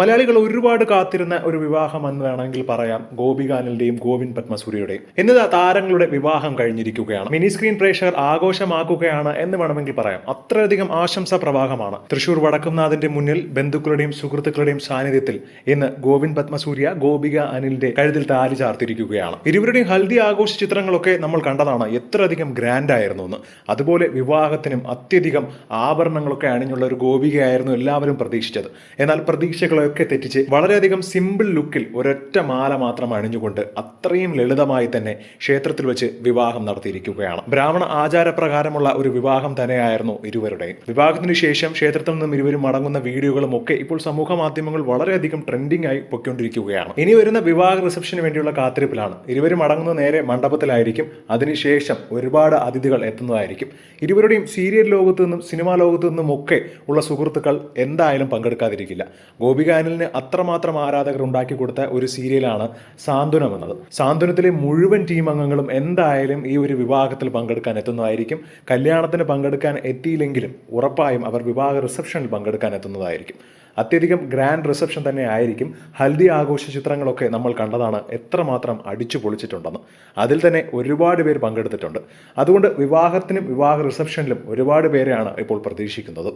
മലയാളികൾ ഒരുപാട് കാത്തിരുന്ന ഒരു വിവാഹം എന്ന് വേണമെങ്കിൽ പറയാം. ഗോപികാനലിന്റെയും ഗോവിന്ദ് പത്മസൂര്യയുടെയും. എന്നിതാ താരങ്ങളുടെ വിവാഹം കഴിഞ്ഞിരിക്കുകയാണ്. മിനി സ്ക്രീൻ പ്രേക്ഷകർ ആഘോഷമാക്കുകയാണ് എന്ന് വേണമെങ്കിൽ പറയാം. അത്രയധികം ആശംസ പ്രവാഹമാണ്. തൃശൂർ വടക്കുംനാഥിന്റെ മുന്നിൽ ബന്ധുക്കളുടെയും സുഹൃത്തുക്കളുടെയും സാന്നിധ്യത്തിൽ ഇന്ന് ഗോവിന്ദ് പത്മസൂര്യ ഗോപിക അനിലിന്റെ കഴുതിൽ താലി ചാർത്തിരിക്കുകയാണ്. ഇരുവരുടെയും ഹൽദി ആഘോഷ ചിത്രങ്ങളൊക്കെ നമ്മൾ കണ്ടതാണ്. എത്രയധികം ഗ്രാൻഡ് ആയിരുന്നു എന്ന്. അതുപോലെ വിവാഹത്തിനും അത്യധികം ആഭരണങ്ങളൊക്കെ അണിഞ്ഞുള്ള ഒരു ഗോപികയായിരുന്നു എല്ലാവരും പ്രതീക്ഷിച്ചത്. എന്നാൽ പ്രതീക്ഷകളൊക്കെ തെറ്റിച്ച് വളരെയധികം സിമ്പിൾ ലുക്കിൽ ഒരൊറ്റ മാല മാത്രം അണിഞ്ഞുകൊണ്ട് അത്രയും ലളിതമായി തന്നെ ക്ഷേത്രത്തിൽ വെച്ച് വിവാഹം നടത്തിയിരിക്കുകയാണ്. ബ്രാഹ്മണ ആചാരപ്രകാരമുള്ള ഒരു വിവാഹം തന്നെയായിരുന്നു ഇരുവരുടെയും. വിവാഹത്തിനു ശേഷം ക്ഷേത്രത്തിൽ നിന്നും ഇരുവരും മടങ്ങുന്ന വീഡിയോകളും ഒക്കെ ഇപ്പോൾ സമൂഹ മാധ്യമങ്ങൾ വളരെയധികം ട്രെൻഡിംഗ് ആയി പൊയ്ക്കൊണ്ടിരിക്കുകയാണ്. ഇനി വരുന്ന വിവാഹ റിസപ്ഷന് വേണ്ടിയുള്ള കാത്തിരിപ്പിലാണ്. ഇരുവരും മടങ്ങുന്ന നേരെ മണ്ഡപത്തിലായിരിക്കും. അതിനുശേഷം ഒരുപാട് അതിഥികൾ എത്തുന്നതായിരിക്കും. ഇരുവരുടെയും സീരിയൽ ലോകത്തു നിന്നും സിനിമാ ലോകത്തു നിന്നും ഒക്കെ ഉള്ള സുഹൃത്തുക്കൾ എന്തായാലും പങ്കെടുക്കാതിരിക്കില്ല. ഗോപികാനലിന് അത്രമാത്രം ആരാധകർ ഉണ്ടാക്കി കൊടുത്ത ഒരു സീരിയലാണ് സാന്ത്വനം എന്നത് സാന്ത്വനത്തിലെ മുഴുവൻ ടീം അംഗങ്ങളും എന്തായാലും ഈ ഒരു വിവാഹത്തിൽ പങ്കെടുക്കാൻ എത്തുന്നതായിരിക്കും. കല്യാണത്തിന് പങ്കെടുക്കാൻ എത്തിയില്ലെങ്കിലും ഉറപ്പായും അവർ വിവാഹ റിസപ്ഷനിൽ പങ്കെടുക്കാൻ എത്തുന്നതായിരിക്കും. അത്യധികം ഗ്രാൻഡ് റിസപ്ഷൻ തന്നെ ആയിരിക്കും. ഹൽദി ആഘോഷ ചിത്രങ്ങളൊക്കെ നമ്മൾ കണ്ടതാണ് എത്രമാത്രം അടിച്ചു പൊളിച്ചിട്ടുണ്ടെന്ന്. അതിൽ തന്നെ ഒരുപാട് പേര് പങ്കെടുത്തിട്ടുണ്ട്. അതുകൊണ്ട് വിവാഹത്തിനും വിവാഹ റിസപ്ഷനിലും ഒരുപാട് പേരെയാണ് ഇപ്പോൾ പ്രതീക്ഷിക്കുന്നത്.